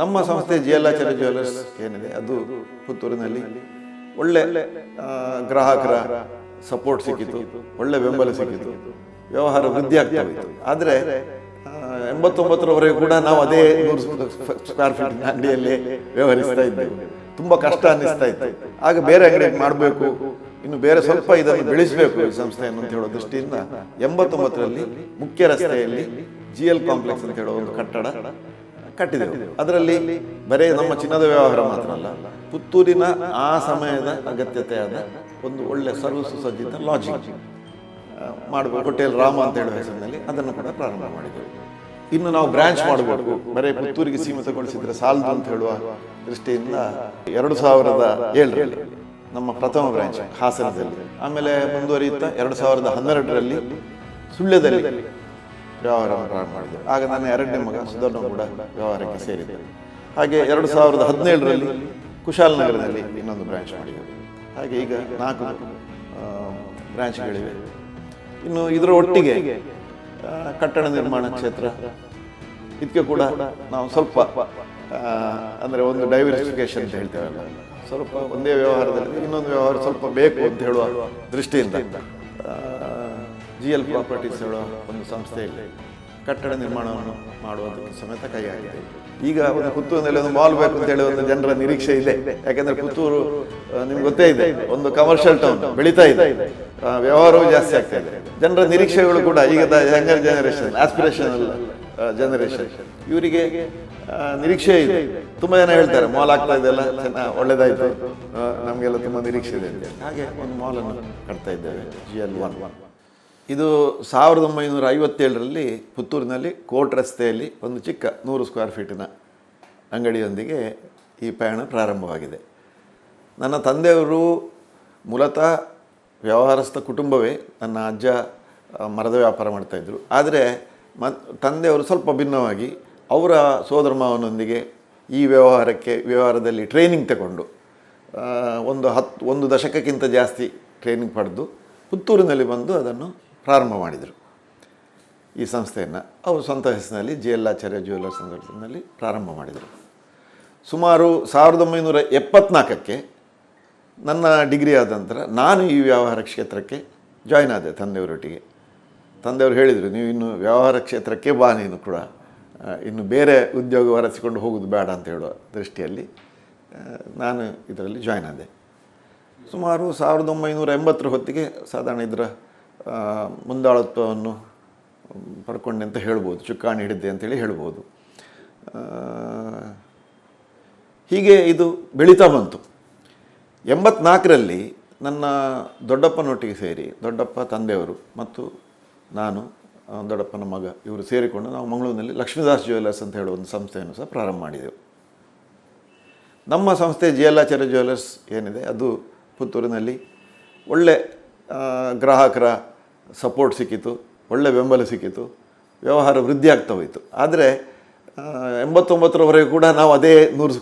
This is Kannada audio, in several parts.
ನಮ್ಮ ಸಂಸ್ಥೆ ಜಿ ಎಲ್ ಆಚಾರ್ಯ ಜ್ಯುವೆಲ್ಲರ್ಸ್ ಏನಿದೆ? ಅದು ಪುತ್ತೂರಿನಲ್ಲಿ ಒಳ್ಳೆ ಗ್ರಾಹಕರ ಸಪೋರ್ಟ್ ಸಿಕ್ಕಿತು. ಒಳ್ಳೆ ಬೆಂಬಲ ಸಿಕ್ಕಿತು. ವ್ಯವಹಾರ ವೃದ್ಧಿ ಆಗ್ತಾ ಇತ್ತು ಆದರೆ ಎಂಬತ್ತೊಂಬತ್ತರವರೆಗೂ ಕೂಡ ನಾವು ಅದೇ ನೂರು ಸ್ಕ್ವೇರ್ ಫೀಟ್ ಅಂಗಡಿಯಲ್ಲಿ ವ್ಯವಹರಿಸ್ತಾ ಇದ್ದೇವೆ. ತುಂಬ ಕಷ್ಟ ಅನ್ನಿಸ್ತಾ ಇತ್ತು. ಆಗ ಬೇರೆ ಅಂಗಡಿ ಮಾಡಬೇಕು. ಇನ್ನು ಬೇರೆ ಸ್ವಲ್ಪ ಇದನ್ನು ಬೆಳೆಸಬೇಕು ಈ ಸಂಸ್ಥೆಯನ್ನು ಅಂತ ಹೇಳೋ ದೃಷ್ಟಿಯಿಂದ ಎಂಬತ್ತೊಂಬತ್ತರಲ್ಲಿ ಮುಖ್ಯ ರಸ್ತೆಯಲ್ಲಿ ಜಿ ಎಲ್ ಕಾಂಪ್ಲೆಕ್ಸ್ ಅಂತ ಹೇಳೋ ಒಂದು ಕಟ್ಟಡ ಕಟ್ಟಿದೆವು. ಅದರಲ್ಲಿ ಬರೇ ನಮ್ಮ ಚಿನ್ನದ ವ್ಯವಹಾರ ಮಾತ್ರ ಅಲ್ಲ. ಪುತ್ತೂರಿನ ಆ ಸಮಯದ ಅಗತ್ಯತೆಯಾದ ಒಂದು ಒಳ್ಳೆ ಸರ್ವ ಸುಸಜ್ಜಿತ ಲಾಜಿಕ್ ಮಾಡಬೇಕು. ಹೋಟೆಲ್ ರಾಮ ಅಂತ ಹೇಳುವ ಹೆಸರಿನಲ್ಲಿ ಅದನ್ನು ಕೂಡ ಪ್ರಾರಂಭ ಮಾಡಿದೆವು. ಇನ್ನು ನಾವು ಬ್ರಾಂಚ್ ಮಾಡಬೇಕು. ಬರೀ ಪುತ್ತೂರಿಗೆ ಸೀಮಿತಗೊಳಿಸಿದ್ರೆ ಸಾಲದು ಅಂತ ಹೇಳುವ ದೃಷ್ಟಿಯಿಂದ ಎರಡು ಸಾವಿರದ ಏಳರಲ್ಲಿ ನಮ್ಮ ಪ್ರಥಮ ಬ್ರಾಂಚ್ ಹಾಸನದಲ್ಲಿ. ಆಮೇಲೆ ಮುಂದುವರಿಯುತ್ತಾ ಎರಡು ಸಾವಿರದ ಹನ್ನೆರಡರಲ್ಲಿ ಸುಳ್ಯದಲ್ಲಿ ವ್ಯವಹಾರ ಪ್ರಾರಂಭ ಮಾಡಿದ್ರು ಆಗ ನನ್ನ ಎರಡನೇ ಮಗ ಸುಧರ್ಣ ಕೂಡ ವ್ಯವಹಾರಕ್ಕೆ ಸೇರಿದ್ದೆ ಹಾಗೆ ಎರಡು ಸಾವಿರದ ಹದಿನೇಳರಲ್ಲಿ ಕುಶಾಲನಗರದಲ್ಲಿ ಇನ್ನೊಂದು ಬ್ರಾಂಚ್ ಮಾಡಿದ್ದೇವೆ ಹಾಗೆ ಈಗ ನಾಲ್ಕು ಬ್ರಾಂಚ್ಗಳಿವೆ ಇನ್ನು ಇದರ ಒಟ್ಟಿಗೆ ಕಟ್ಟಡ ನಿರ್ಮಾಣ ಕ್ಷೇತ್ರ, ಇದಕ್ಕೆ ಕೂಡ ನಾವು ಸ್ವಲ್ಪ ಅಂದರೆ ಒಂದು ಡೈವರ್ಸಿಫಿಕೇಶನ್ ಅಂತ ಹೇಳ್ತೇವಲ್ಲ. ಸ್ವಲ್ಪ ಒಂದೇ ವ್ಯವಹಾರದಲ್ಲಿ ಇನ್ನೊಂದು ವ್ಯವಹಾರ ಸ್ವಲ್ಪ ಬೇಕು ಅಂತ ಹೇಳುವ ದೃಷ್ಟಿಯಿಂದ ಜಿ ಎಲ್ ಪ್ರಾಪರ್ಟೀಸ್ ಒಂದು ಸಂಸ್ಥೆಯಲ್ಲಿ ಕಟ್ಟಡ ನಿರ್ಮಾಣವನ್ನು ಮಾಡುವುದಕ್ಕೆ ಸಮೇತ ಕೈ ಹಾಕಿದೆ ಈಗ ಒಂದು ಪುತ್ತೂರಿನಲ್ಲಿ ಒಂದು ಮಾಲ್ ಬೇಕು ಅಂತ ಹೇಳಿ ಒಂದು ಜನರ ನಿರೀಕ್ಷೆ ಇದೆ. ಯಾಕಂದ್ರೆ ಪುತ್ತೂರು ನಿಮ್ಗೆ ಗೊತ್ತೇ ಇದೆ, ಒಂದು ಕಮರ್ಷಿಯಲ್ ಟೌನ್ ಬೆಳೀತಾ ಇದೆ. ವ್ಯವಹಾರವು ಜಾಸ್ತಿ ಆಗ್ತಾ ಇದೆ. ಜನರ ನಿರೀಕ್ಷೆಗಳು ಕೂಡ ಈಗ ಯಂಗರ್ ಜನರೇಷನ್ ಆಸ್ಪಿರೇಷನಲ್ ಜನರೇಷನ್ ಇವರಿಗೆ ನಿರೀಕ್ಷೆ ಇದೆ. ತುಂಬಾ ಜನ ಹೇಳ್ತಾರೆ ಮಾಲ್ ಆಗ್ತಾ ಇದೆಲ್ಲ ಚೆನ್ನಾಗಿ ಒಳ್ಳೇದಾಯ್ತು. ನಮಗೆಲ್ಲ ತುಂಬಾ ನಿರೀಕ್ಷೆ ಇದೆ. ಹಾಗೆ ಒಂದು ಮಾಲನ್ನು ಕಟ್ತಾ ಇದ್ದೇವೆ ಜಿ ಎಲ್ ಒನ್ ಒನ್ ಇದು ಸಾವಿರದ ಒಂಬೈನೂರ ಐವತ್ತೇಳರಲ್ಲಿ ಪುತ್ತೂರಿನಲ್ಲಿ ಕೋಟ್ ರಸ್ತೆಯಲ್ಲಿ ಒಂದು ಚಿಕ್ಕ ನೂರು ಸ್ಕ್ವೇರ್ ಫೀಟಿನ ಅಂಗಡಿಯೊಂದಿಗೆ ಈ ಪಯಣ ಪ್ರಾರಂಭವಾಗಿದೆ. ನನ್ನ ತಂದೆಯವರು ಮೂಲತಃ ವ್ಯವಹಾರಸ್ಥ ಕುಟುಂಬವೇ. ನನ್ನ ಅಜ್ಜ ಮರದ ವ್ಯಾಪಾರ ಮಾಡ್ತಾಯಿದ್ರು ಆದರೆ ಮ, ತಂದೆಯವರು ಸ್ವಲ್ಪ ಭಿನ್ನವಾಗಿ ಅವರ ಸೋದರ ಮಾವನೊಂದಿಗೆ ಈ ವ್ಯವಹಾರಕ್ಕೆ, ವ್ಯವಹಾರದಲ್ಲಿ ಟ್ರೈನಿಂಗ್ ತಗೊಂಡು ಒಂದು ಹತ್ತು ಒಂದು ದಶಕಕ್ಕಿಂತ ಜಾಸ್ತಿ ಟ್ರೈನಿಂಗ್ ಪಡೆದು ಪುತ್ತೂರಿನಲ್ಲಿ ಬಂದು ಅದನ್ನು ಪ್ರಾರಂಭ ಮಾಡಿದರು. ಈ ಸಂಸ್ಥೆಯನ್ನು ಅವರು ಸ್ವಂತ ಹೆಸರಿನಲ್ಲಿ ಜಿ ಎಲ್ ಆಚಾರ್ಯ ಜ್ಯುವೆಲ್ಲರ್ಸ್ ಸಂಘಟನೆಯಲ್ಲಿ ಪ್ರಾರಂಭ ಮಾಡಿದರು. ಸುಮಾರು ಸಾವಿರದ ಒಂಬೈನೂರ ಎಪ್ಪತ್ನಾಲ್ಕಕ್ಕೆ ನನ್ನ ಡಿಗ್ರಿ ಆದ ನಂತರ ನಾನು ಈ ವ್ಯವಹಾರ ಕ್ಷೇತ್ರಕ್ಕೆ ಜಾಯ್ನ್ ಆದೆ ತಂದೆಯವರೊಟ್ಟಿಗೆ. ತಂದೆಯವರು ಹೇಳಿದರು, ನೀವು ಇನ್ನು ವ್ಯವಹಾರ ಕ್ಷೇತ್ರಕ್ಕೆ ಬಾ ನೀನು ಕೂಡ. ಇನ್ನು ಬೇರೆ ಉದ್ಯೋಗ ಹೊರಸಿಕೊಂಡು ಹೋಗೋದು ಬೇಡ ಅಂತ ಹೇಳುವ ದೃಷ್ಟಿಯಲ್ಲಿ ನಾನು ಇದರಲ್ಲಿ ಜಾಯ್ನ್ ಆದೆ. ಸುಮಾರು ಸಾವಿರದ ಒಂಬೈನೂರ ಎಂಬತ್ತರ ಹೊತ್ತಿಗೆ ಸಾಧಾರಣ ಇದರ ಮುಂದಾಳತ್ವವನ್ನು ಪಡ್ಕೊಂಡೆ ಅಂತ ಹೇಳ್ಬೋದು, ಚುಕ್ಕಾಣಿ ಹಿಡಿದೆ ಅಂತೇಳಿ ಹೇಳ್ಬೋದು. ಹೀಗೆ ಇದು ಬೆಳೀತಾ ಬಂತು. ಎಂಬತ್ನಾಲ್ಕರಲ್ಲಿ ನನ್ನ ದೊಡ್ಡಪ್ಪನೊಟ್ಟಿಗೆ ಸೇರಿ, ದೊಡ್ಡಪ್ಪ ತಂದೆಯವರು ಮತ್ತು ನಾನು ದೊಡ್ಡಪ್ಪನ ಮಗ, ಇವರು ಸೇರಿಕೊಂಡು ನಾವು ಮಂಗಳೂರಿನಲ್ಲಿ ಲಕ್ಷ್ಮೀದಾಸ್ ಜ್ಯುವೆಲ್ಲರ್ಸ್ ಅಂತ ಹೇಳುವ ಒಂದು ಸಂಸ್ಥೆಯನ್ನು ಸಹ ಪ್ರಾರಂಭ ಮಾಡಿದೆವು. ನಮ್ಮ ಸಂಸ್ಥೆ ಜಿ ಎಲ್ ಜ್ಯುವೆಲ್ಲರ್ಸ್ ಏನಿದೆ, ಅದು ಪುತ್ತೂರಿನಲ್ಲಿ ಒಳ್ಳೆ ಗ್ರಾಹಕರ ಸಪೋರ್ಟ್ ಸಿಕ್ಕಿತು, ಒಳ್ಳೆ ಬೆಂಬಲ ಸಿಕ್ಕಿತು, ವ್ಯವಹಾರ ವೃದ್ಧಿ ಆಗ್ತಾ ಹೋಯಿತು. ಆದರೆ ಎಂಬತ್ತೊಂಬತ್ತರವರೆಗೂ ಕೂಡ ನಾವು ಅದೇ ನೂರು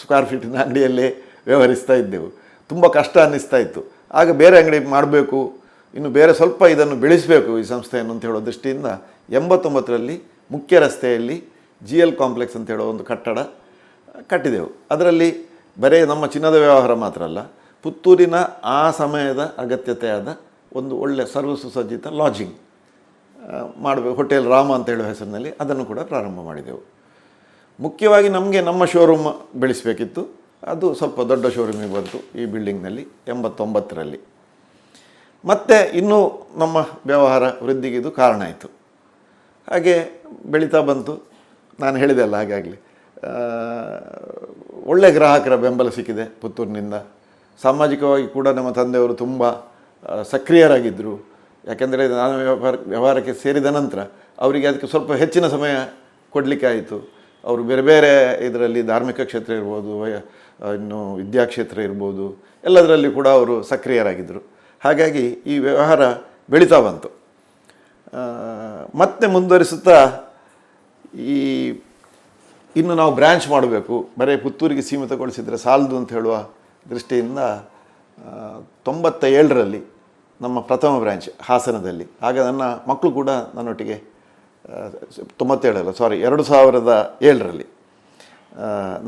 ಸ್ಕ್ವೇರ್ ಫೀಟಿನ ಅಂಗಡಿಯಲ್ಲೇ ವ್ಯವಹರಿಸ್ತಾ ಇದ್ದೆವು. ತುಂಬ ಕಷ್ಟ ಅನ್ನಿಸ್ತಾ ಇತ್ತು. ಆಗ ಬೇರೆ ಅಂಗಡಿ ಮಾಡಬೇಕು, ಇನ್ನು ಬೇರೆ ಸ್ವಲ್ಪ ಇದನ್ನು ಬೆಳೆಸಬೇಕು ಈ ಸಂಸ್ಥೆಯನ್ನು ಅಂತ ಹೇಳೋ ದೃಷ್ಟಿಯಿಂದ ಎಂಬತ್ತೊಂಬತ್ತರಲ್ಲಿ ಮುಖ್ಯ ರಸ್ತೆಯಲ್ಲಿ ಜಿ ಎಲ್ ಕಾಂಪ್ಲೆಕ್ಸ್ ಅಂತ ಹೇಳೋ ಒಂದು ಕಟ್ಟಡ ಕಟ್ಟಿದೆವು. ಅದರಲ್ಲಿ ಬರೀ ನಮ್ಮ ಚಿನ್ನದ ವ್ಯವಹಾರ ಮಾತ್ರ ಅಲ್ಲ, ಪುತ್ತೂರಿನ ಆ ಸಮಯದ ಅಗತ್ಯತೆಯಾದ ಒಂದು ಒಳ್ಳೆ ಸರ್ವ ಸುಸಜ್ಜಿತ ಲಾಜಿಂಗ್ ಮಾಡಬೇಕು ಹೋಟೆಲ್ ರಾಮ ಅಂತ ಹೇಳುವ ಹೆಸರಿನಲ್ಲಿ ಅದನ್ನು ಕೂಡ ಪ್ರಾರಂಭ ಮಾಡಿದೆವು. ಮುಖ್ಯವಾಗಿ ನಮಗೆ ನಮ್ಮ ಶೋರೂಮ್ ಬೆಳೆಸಬೇಕಿತ್ತು. ಅದು ಸ್ವಲ್ಪ ದೊಡ್ಡ ಶೋರೂಮಿಗೆ ಬಂತು ಈ ಬಿಲ್ಡಿಂಗ್ನಲ್ಲಿ ಎಂಬತ್ತೊಂಬತ್ತರಲ್ಲಿ. ಮತ್ತು ಇನ್ನೂ ನಮ್ಮ ವ್ಯವಹಾರ ವೃದ್ಧಿಗೆ ಇದು ಕಾರಣ ಆಯಿತು. ಹಾಗೆ ಬೆಳೀತಾ ಬಂತು. ನಾನು ಹೇಳಿದೆ ಅಲ್ಲ ಹಾಗಾಗಲಿ ಒಳ್ಳೆ ಗ್ರಾಹಕರ ಬೆಂಬಲ ಸಿಕ್ಕಿದೆ ಪುತ್ತೂರಿನಿಂದ. ಸಾಮಾಜಿಕವಾಗಿ ಕೂಡ ನಮ್ಮ ತಂದೆಯವರು ತುಂಬ ಸಕ್ರಿಯರಾಗಿದ್ದರು ಯಾಕೆಂದರೆ ನಾನು ವ್ಯವಹಾರ, ವ್ಯವಹಾರಕ್ಕೆ ಸೇರಿದ ನಂತರ ಅವರಿಗೆ ಅದಕ್ಕೆ ಸ್ವಲ್ಪ ಹೆಚ್ಚಿನ ಸಮಯ ಕೊಡಲಿಕ್ಕೆ ಆಯಿತು ಅವರು ಬೇರೆ ಬೇರೆ ಇದರಲ್ಲಿ ಧಾರ್ಮಿಕ ಕ್ಷೇತ್ರ ಇರ್ಬೋದು ಇನ್ನು ವಿದ್ಯಾಕ್ಷೇತ್ರ ಇರ್ಬೋದು, ಎಲ್ಲದರಲ್ಲಿ ಕೂಡ ಅವರು ಸಕ್ರಿಯರಾಗಿದ್ದರು ಹಾಗಾಗಿ ಈ ವ್ಯವಹಾರ ಬೆಳೀತಾ ಬಂತು. ಮತ್ತೆ ಮುಂದುವರಿಸುತ್ತಾ ಈ ಇನ್ನು ನಾವು ಬ್ರ್ಯಾಂಚ್ ಮಾಡಬೇಕು. ಬರೀ ಪುತ್ತೂರಿಗೆ ಸೀಮಿತಗೊಳಿಸಿದರೆ ಸಾಲದು ಅಂತ ಹೇಳುವ ದೃಷ್ಟಿಯಿಂದ ತೊಂಬತ್ತ ಏಳರಲ್ಲಿ ನಮ್ಮ ಪ್ರಥಮ ಬ್ರ್ಯಾಂಚ್ ಹಾಸನದಲ್ಲಿ. ಆಗ ನನ್ನ ಮಕ್ಕಳು ಕೂಡ ನನ್ನೊಟ್ಟಿಗೆ ತೊಂಬತ್ತೇಳಲ್ಲ ಸಾರಿ ಎರಡು ಸಾವಿರದ ಏಳರಲ್ಲಿ.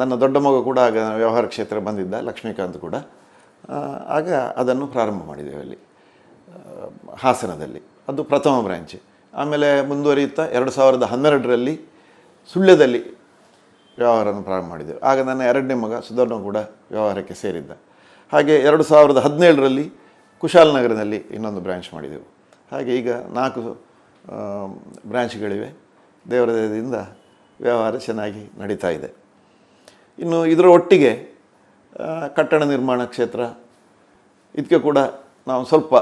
ನನ್ನ ದೊಡ್ಡ ಮಗ ಕೂಡ ಆಗ ವ್ಯವಹಾರ ಕ್ಷೇತ್ರ ಬಂದಿದ್ದ, ಲಕ್ಷ್ಮೀಕಾಂತ್ ಕೂಡ. ಆಗ ಅದನ್ನು ಪ್ರಾರಂಭ ಮಾಡಿದ್ದೇವೆ ಅಲ್ಲಿ ಹಾಸನದಲ್ಲಿ. ಅದು ಪ್ರಥಮ ಬ್ರ್ಯಾಂಚ್ ಆಮೇಲೆ ಮುಂದುವರಿಯುತ್ತಾ ಎರಡು ಸಾವಿರದ ಹನ್ನೆರಡರಲ್ಲಿ ಸುಳ್ಯದಲ್ಲಿ ವ್ಯವಹಾರವನ್ನು ಪ್ರಾರಂಭ ಮಾಡಿದ್ದೆವು. ಆಗ ನನ್ನ ಎರಡನೇ ಮಗ ಸುಧರ್ಣ ಕೂಡ ವ್ಯವಹಾರಕ್ಕೆ ಸೇರಿದ್ದ. ಹಾಗೆ ಎರಡು ಸಾವಿರದ ಹದಿನೇಳರಲ್ಲಿ ಕುಶಾಲನಗರದಲ್ಲಿ ಇನ್ನೊಂದು ಬ್ರ್ಯಾಂಚ್ ಮಾಡಿದೆವು. ಹಾಗೆ ಈಗ ನಾಲ್ಕು ಬ್ರ್ಯಾಂಚ್ಗಳಿವೆ ದೇವರ ದಯದಿಂದ ವ್ಯವಹಾರ ಚೆನ್ನಾಗಿ ನಡೀತಾ ಇದೆ. ಇನ್ನು ಇದರ ಒಟ್ಟಿಗೆ ಕಟ್ಟಡ ನಿರ್ಮಾಣ ಕ್ಷೇತ್ರ, ಇದಕ್ಕೆ ಕೂಡ ನಾವು ಸ್ವಲ್ಪ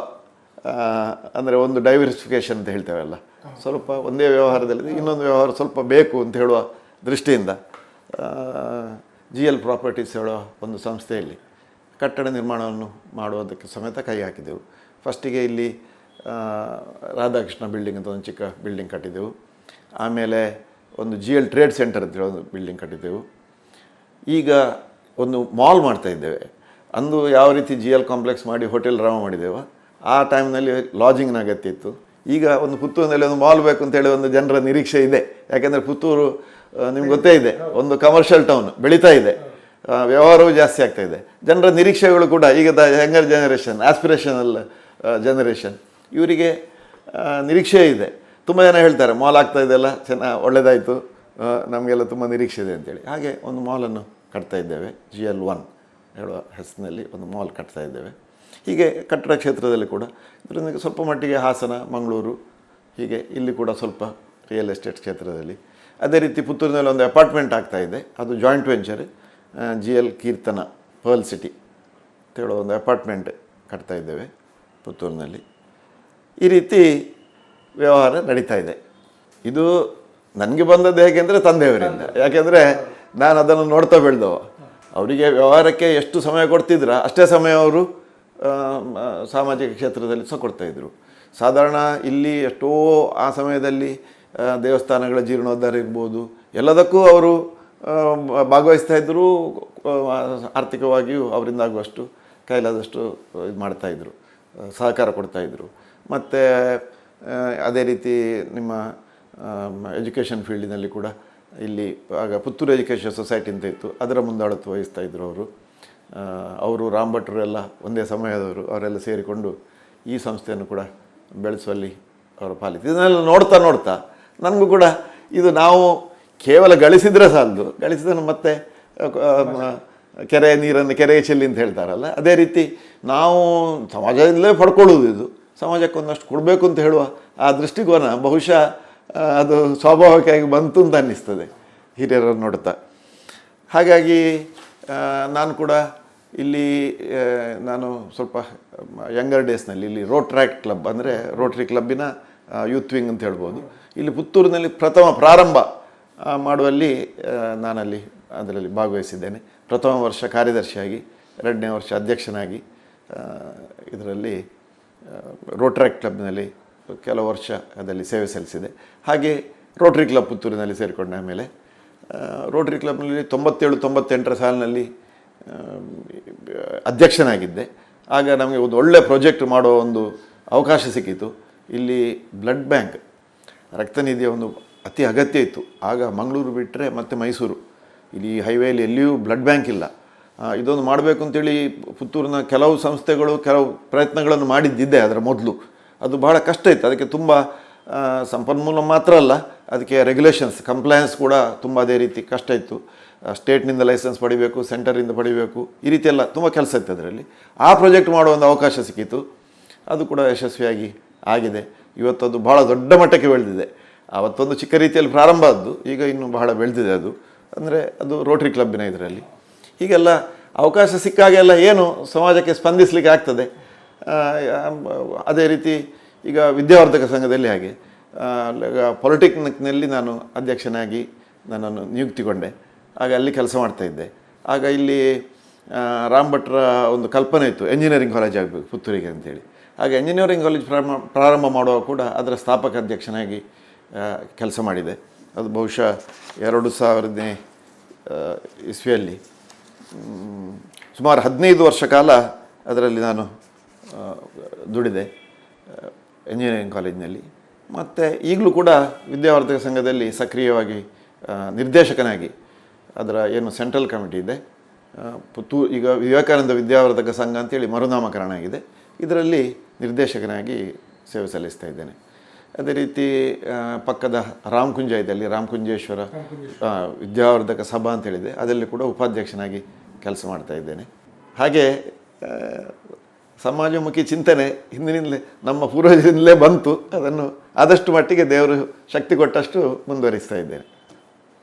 ಅಂದರೆ ಒಂದು ಡೈವರ್ಸಿಫಿಕೇಷನ್ ಅಂತ ಹೇಳ್ತೇವಲ್ಲ ಸ್ವಲ್ಪ ಒಂದೇ ವ್ಯವಹಾರದಲ್ಲಿ ಇನ್ನೊಂದು ವ್ಯವಹಾರ ಸ್ವಲ್ಪ ಬೇಕು ಅಂತ ಹೇಳುವ ದೃಷ್ಟಿಯಿಂದ ಜಿ ಎಲ್ ಪ್ರಾಪರ್ಟೀಸ್ ಹೇಳೋ ಒಂದು ಸಂಸ್ಥೆಯಲ್ಲಿ ಕಟ್ಟಡ ನಿರ್ಮಾಣವನ್ನು ಮಾಡುವುದಕ್ಕೆ ಸಮೇತ ಕೈ ಹಾಕಿದೆವು. ಫಸ್ಟಿಗೆ ಇಲ್ಲಿ ರಾಧಾಕೃಷ್ಣ ಬಿಲ್ಡಿಂಗ್ ಅಂತ ಒಂದು ಚಿಕ್ಕ ಬಿಲ್ಡಿಂಗ್ ಕಟ್ಟಿದ್ದೆವು ಆಮೇಲೆ ಒಂದು ಜಿ ಎಲ್ ಟ್ರೇಡ್ ಸೆಂಟರ್ ಅಂತ ಹೇಳಿ ಒಂದು ಬಿಲ್ಡಿಂಗ್ ಕಟ್ಟಿದ್ದೆವು ಈಗ ಒಂದು ಮಾಲ್ ಮಾಡ್ತಾ ಇದ್ದೇವೆ. ಅಂದು ಯಾವ ರೀತಿ ಜಿ ಎಲ್ ಕಾಂಪ್ಲೆಕ್ಸ್ ಮಾಡಿ ಹೋಟೆಲ್ ರಾಮ ಮಾಡಿದ್ದೇವೆ ಆ ಟೈಮ್ನಲ್ಲಿ ಲಾಜಿಂಗ್ನ ಅಗತ್ಯ ಇತ್ತು. ಈಗ ಒಂದು ಪುತ್ತೂರಿನಲ್ಲಿ ಒಂದು ಮಾಲ್ ಬೇಕು ಅಂತ ಹೇಳಿ ಒಂದು ಜನರ ನಿರೀಕ್ಷೆ ಇದೆ. ಯಾಕೆಂದರೆ ಪುತ್ತೂರು ನಿಮ್ಗೆ ಗೊತ್ತೇ ಇದೆ, ಒಂದು ಕಮರ್ಷಿಯಲ್ ಟೌನ್ ಬೆಳೀತಾ ಇದೆ. ವ್ಯವಹಾರವೂ ಜಾಸ್ತಿ ಆಗ್ತಾ ಇದೆ. ಜನರ ನಿರೀಕ್ಷೆಗಳು ಕೂಡ ಈಗದ ಯಂಗರ್ ಜನರೇಷನ್ ಆಸ್ಪಿರೇಷನಲ್ ಜನರೇಷನ್ ಇವರಿಗೆ ನಿರೀಕ್ಷೆ ಇದೆ. ತುಂಬ ಜನ ಹೇಳ್ತಾರೆ, ಮಾಲ್ ಆಗ್ತಾ ಇದೆಲ್ಲ ಚೆನ್ನ ಒಳ್ಳೆಯದಾಯಿತು ನಮಗೆಲ್ಲ ತುಂಬ ನಿರೀಕ್ಷೆ ಇದೆ ಅಂತೇಳಿ. ಹಾಗೆ ಒಂದು ಮಾಲನ್ನು ಕಟ್ತಾ ಇದ್ದೇವೆ ಜಿ ಎಲ್ ಒನ್ ಹೇಳುವ ಹೆಸರಿನಲ್ಲಿ ಒಂದು ಮಾಲ್ ಕಟ್ತಾ ಇದ್ದೇವೆ. ಹೀಗೆ ಕಟ್ಟಡ ಕ್ಷೇತ್ರದಲ್ಲಿ ಕೂಡ ಇದರಿಂದ ಸ್ವಲ್ಪ ಮಟ್ಟಿಗೆ ಹಾಸನ, ಮಂಗಳೂರು, ಹೀಗೆ ಇಲ್ಲಿ ಕೂಡ ಸ್ವಲ್ಪ ರಿಯಲ್ ಎಸ್ಟೇಟ್ ಕ್ಷೇತ್ರದಲ್ಲಿ. ಅದೇ ರೀತಿ ಪುತ್ತೂರಿನಲ್ಲಿ ಒಂದು ಅಪಾರ್ಟ್ಮೆಂಟ್ ಆಗ್ತಾ ಇದೆ, ಅದು joint venture G L Keerthana pearl city ಅಂತ ಹೇಳೋ ಒಂದು ಅಪಾರ್ಟ್ಮೆಂಟ್ ಕಟ್ತಾ ಇದ್ದೇವೆ ಪುತ್ತೂರಿನಲ್ಲಿ. ಈ ರೀತಿ ವ್ಯವಹಾರ ನಡೀತಾ ಇದೆ. ಇದು ನನಗೆ ಬಂದದ್ದು ಹೇಗೆ ಅಂದರೆ ತಂದೆಯವರಿಂದ. ಯಾಕೆಂದರೆ ನಾನು ಅದನ್ನು ನೋಡ್ತಾ ಬೆಳೆದವ. ಅವರಿಗೆ ವ್ಯವಹಾರಕ್ಕೆ ಎಷ್ಟು ಸಮಯ ಕೊಡ್ತಿದ್ರ ಅಷ್ಟೇ ಸಮಯ ಅವರು ಸಾಮಾಜಿಕ ಕ್ಷೇತ್ರದಲ್ಲಿ ಸಹ ಕೊಡ್ತಾಯಿದ್ರು ಸಾಧಾರಣ ಇಲ್ಲಿ ಎಷ್ಟೋ ಆ ಸಮಯದಲ್ಲಿ ದೇವಸ್ಥಾನಗಳ ಜೀರ್ಣೋದ್ಧಾರ ಇರ್ಬೋದು ಎಲ್ಲದಕ್ಕೂ ಅವರು ಭಾಗವಹಿಸ್ತಾ ಇದ್ದರು ಆರ್ಥಿಕವಾಗಿಯೂ ಅವರಿಂದ ಆಗುವಷ್ಟು ಕೈಲಾದಷ್ಟು ಇದು ಮಾಡ್ತಾಯಿದ್ರು ಸಹಕಾರ ಕೊಡ್ತಾಯಿದ್ರು ಮತ್ತು ಅದೇ ರೀತಿ ನಿಮ್ಮ ಎಜುಕೇಷನ್ ಫೀಲ್ಡಿನಲ್ಲಿ ಕೂಡ ಇಲ್ಲಿ ಆಗ ಪುತ್ತೂರು ಎಜುಕೇಷನ್ ಸೊಸೈಟಿ ಅಂತ ಇತ್ತು, ಅದರ ಮುಂದಾಳತ್ವ ವಹಿಸ್ತಾ ಇದ್ದರು ಅವರು. ಅವರು, ರಾಮ್ ಭಟ್ರು ಒಂದೇ ಸಮಯದವರು, ಅವರೆಲ್ಲ ಸೇರಿಕೊಂಡು ಈ ಸಂಸ್ಥೆಯನ್ನು ಕೂಡ ಬೆಳೆಸುವಲ್ಲಿ ಅವರ ಪಾಲಿತ್ತು ಇದನ್ನೆಲ್ಲ ನೋಡ್ತಾ ನೋಡ್ತಾ, ನನಗೂ ಕೂಡ ಇದು ನಾವು ಕೇವಲ ಗಳಿಸಿದರೆ ಸಾಲದು. ಗಳಿಸಿದ್ರೆ ಮತ್ತೆ ಕೆರೆ ನೀರನ್ನು ಕೆರೆಗೆ ಚೆಲ್ಲಿ ಅಂತ ಹೇಳ್ತಾರಲ್ಲ, ಅದೇ ರೀತಿ ನಾವು ಸಮಾಜದಿಂದಲೇ ಪಡ್ಕೊಳ್ಳೋದು ಇದು. ಸಮಾಜಕ್ಕೆ ಒಂದಷ್ಟು ಕೊಡಬೇಕು ಅಂತ ಹೇಳುವ ಆ ದೃಷ್ಟಿಕೋನ ಬಹುಶಃ ಅದು ಸ್ವಾಭಾವಿಕವಾಗಿ ಬಂತು ಅಂತ ಅನ್ನಿಸ್ತದೆ ಹಿರಿಯರನ್ನು ನೋಡ್ತಾ. ಹಾಗಾಗಿ ನಾನು ಕೂಡ ಇಲ್ಲಿ ನಾನು ಸ್ವಲ್ಪ ಯಂಗರ್ ಡೇಸ್ನಲ್ಲಿ ಇಲ್ಲಿ ರೋಟ್ರ್ಯಾಕ್ಟ್ ಕ್ಲಬ್ ಅಂದರೆ ರೋಟ್ರಿ ಕ್ಲಬ್ಬಿನ ಯೂತ್ ವಿಂಗ್ ಅಂತ ಹೇಳ್ಬೋದು. ಇಲ್ಲಿ ಪುತ್ತೂರಿನಲ್ಲಿ ಪ್ರಥಮ ಪ್ರಾರಂಭ ಮಾಡುವಲ್ಲಿ ನಾನಲ್ಲಿ ಅದರಲ್ಲಿ ಭಾಗವಹಿಸಿದ್ದೇನೆ. ಪ್ರಥಮ ವರ್ಷ ಕಾರ್ಯದರ್ಶಿಯಾಗಿ, ಎರಡನೇ ವರ್ಷ ಅಧ್ಯಕ್ಷನಾಗಿ ಇದರಲ್ಲಿ ರೋಟ್ರ್ಯಾಕ್ ಕ್ಲಬ್ನಲ್ಲಿ ಕೆಲವು ವರ್ಷ ಅದರಲ್ಲಿ ಸೇವೆ ಸಲ್ಲಿಸಿದೆ. ಹಾಗೆ ರೋಟ್ರಿ ಕ್ಲಬ್ ಪುತ್ತೂರಿನಲ್ಲಿ ಸೇರಿಕೊಂಡ ಮೇಲೆ ರೋಟ್ರಿ ಕ್ಲಬ್ನಲ್ಲಿ ತೊಂಬತ್ತೇಳು, ತೊಂಬತ್ತೆಂಟರ ಸಾಲಿನಲ್ಲಿ ಅಧ್ಯಕ್ಷನಾಗಿದ್ದೆ. ಆಗ ನಮಗೆ ಒಂದು ಒಳ್ಳೆಯ ಪ್ರಾಜೆಕ್ಟ್ ಮಾಡೋ ಒಂದು ಅವಕಾಶ ಸಿಕ್ಕಿತು. ಇಲ್ಲಿ ಬ್ಲಡ್ ಬ್ಯಾಂಕ್ ರಕ್ತನಿಧಿಯ ಒಂದು ಅತಿ ಅಗತ್ಯ ಇತ್ತು. ಆಗ ಮಂಗಳೂರು ಬಿಟ್ಟರೆ ಮತ್ತು ಮೈಸೂರು. ಇಲ್ಲಿ ಹೈವೇಲಿ ಎಲ್ಲಿಯೂ ಬ್ಲಡ್ ಬ್ಯಾಂಕ್ ಇಲ್ಲ. ಇದೊಂದು ಮಾಡಬೇಕು ಅಂತೇಳಿ ಪುತ್ತೂರಿನ ಕೆಲವು ಸಂಸ್ಥೆಗಳು ಕೆಲವು ಪ್ರಯತ್ನಗಳನ್ನು ಮಾಡಿದ್ದಿದ್ದೆ ಅದರ ಮೊದಲು. ಅದು ಬಹಳ ಕಷ್ಟ ಇತ್ತು. ಅದಕ್ಕೆ ತುಂಬ ಸಂಪನ್ಮೂಲ ಮಾತ್ರ ಅಲ್ಲ, ಅದಕ್ಕೆ ರೆಗ್ಯುಲೇಷನ್ಸ್ ಕಂಪ್ಲಯನ್ಸ್ ಕೂಡ ತುಂಬ ಅದೇ ರೀತಿ ಕಷ್ಟ ಇತ್ತು. ಸ್ಟೇಟ್ನಿಂದ ಲೈಸೆನ್ಸ್ ಪಡಿಬೇಕು ಸೆಂಟರಿಂದ ಪಡಿಬೇಕು, ಈ ರೀತಿ ಎಲ್ಲ ತುಂಬ ಕೆಲಸ ಇತ್ತು ಅದರಲ್ಲಿ. ಆ ಪ್ರಾಜೆಕ್ಟ್ ಮಾಡುವ ಒಂದು ಅವಕಾಶ ಸಿಕ್ಕಿತ್ತು. ಅದು ಕೂಡ ಯಶಸ್ವಿಯಾಗಿ ಆಗಿದೆ. ಇವತ್ತದು ಬಹಳ ದೊಡ್ಡ ಮಟ್ಟಕ್ಕೆ ಬೆಳೆದಿದೆ. ಅವತ್ತೊಂದು ಚಿಕ್ಕ ರೀತಿಯಲ್ಲಿ ಪ್ರಾರಂಭ ಆದ್ದು, ಈಗ ಇನ್ನು ಬಹಳ ಬೆಳೆದಿದೆ ಅದು. ಅಂದರೆ ಅದು ರೋಟ್ರಿ ಕ್ಲಬ್ಬಿನ ಇದರಲ್ಲಿ. ಹೀಗೆಲ್ಲ ಅವಕಾಶ ಸಿಕ್ಕಾಗೆಲ್ಲ ಏನು ಸಮಾಜಕ್ಕೆ ಸ್ಪಂದಿಸಲಿಕ್ಕೆ ಆಗ್ತದೆ. ಅದೇ ರೀತಿ ಈಗ ವಿದ್ಯಾವರ್ಧಕ ಸಂಘದಲ್ಲಿ ಹಾಗೆ. ಪಾಲಿಟೆಕ್ನಿಕ್ನಲ್ಲಿ ನಾನು ಅಧ್ಯಕ್ಷನಾಗಿ ನನ್ನನ್ನು ನಿಯುಕ್ತಿಗೊಂಡೆ. ಆಗ ಅಲ್ಲಿ ಕೆಲಸ ಮಾಡ್ತಾ ಇದ್ದೆ. ಆಗ ಇಲ್ಲಿ ರಾಮ್ಭಟ್ರ ರಾಮ್ ಭಟ್ರ ಒಂದು ಕಲ್ಪನೆ ಇತ್ತು. ಎಂಜಿನಿಯರಿಂಗ್ ಕಾಲೇಜ್ ಆಗಬೇಕು ಪುತ್ತೂರಿಗೆ ಅಂತೇಳಿ. ಆಗ ಎಂಜಿನಿಯರಿಂಗ್ ಕಾಲೇಜ್ ಪ್ರಾರಂಭ ಪ್ರಾರಂಭ ಮಾಡುವಾಗ ಕೂಡ ಅದರ ಸ್ಥಾಪಕ ಅಧ್ಯಕ್ಷನಾಗಿ ಕೆಲಸ ಮಾಡಿದೆ. ಅದು ಬಹುಶಃ ಎರಡು ಸಾವಿರದನೇ ಇಸ್ವಿಯಲ್ಲಿ. ಸುಮಾರು ಹದಿನೈದು ವರ್ಷ ಕಾಲ ಅದರಲ್ಲಿ ನಾನು ದುಡಿದೆ ಇಂಜಿನಿಯರಿಂಗ್ ಕಾಲೇಜಿನಲ್ಲಿ ಮತ್ತು ಈಗಲೂ ಕೂಡ ವಿದ್ಯಾವರ್ಧಕ ಸಂಘದಲ್ಲಿ ಸಕ್ರಿಯವಾಗಿ ನಿರ್ದೇಶಕನಾಗಿ ಅದರ ಏನು ಸೆಂಟ್ರಲ್ ಕಮಿಟಿ ಇದೆ. ಪುತ್ತೂ ಈಗ ವಿವೇಕಾನಂದ ವಿದ್ಯಾವರ್ಧಕ ಸಂಘ ಅಂತೇಳಿ ಮರುನಾಮಕರಣ ಆಗಿದೆ ಇದರಲ್ಲಿ ನಿರ್ದೇಶಕನಾಗಿ ಸೇವೆ ಸಲ್ಲಿಸ್ತಾ ಇದ್ದೇನೆ. ಅದೇ ರೀತಿ ಪಕ್ಕದ ರಾಮಕುಂಜ ಇದೆ ಅಲ್ಲಿ ರಾಮಕುಂಜೇಶ್ವರ. ವಿದ್ಯಾವರ್ಧಕ ಸಭಾ ಅಂತ ಹೇಳಿದೆ. ಅದರಲ್ಲಿ ಕೂಡ ಉಪಾಧ್ಯಕ್ಷನಾಗಿ ಕೆಲಸ ಮಾಡ್ತಾ ಇದ್ದೇನೆ. ಹಾಗೆ ಸಮಾಜಮುಖಿ ಚಿಂತನೆ ಹಿಂದಿನಿಂದಲೇ ನಮ್ಮ ಪೂರ್ವಜರಿಂದಲೇ ಬಂತು. ಅದನ್ನು ಆದಷ್ಟು ಮಟ್ಟಿಗೆ ದೇವರು ಶಕ್ತಿ ಕೊಟ್ಟಷ್ಟು ಮುಂದುವರಿಸ್ತಾ ಇದ್ದೇನೆ.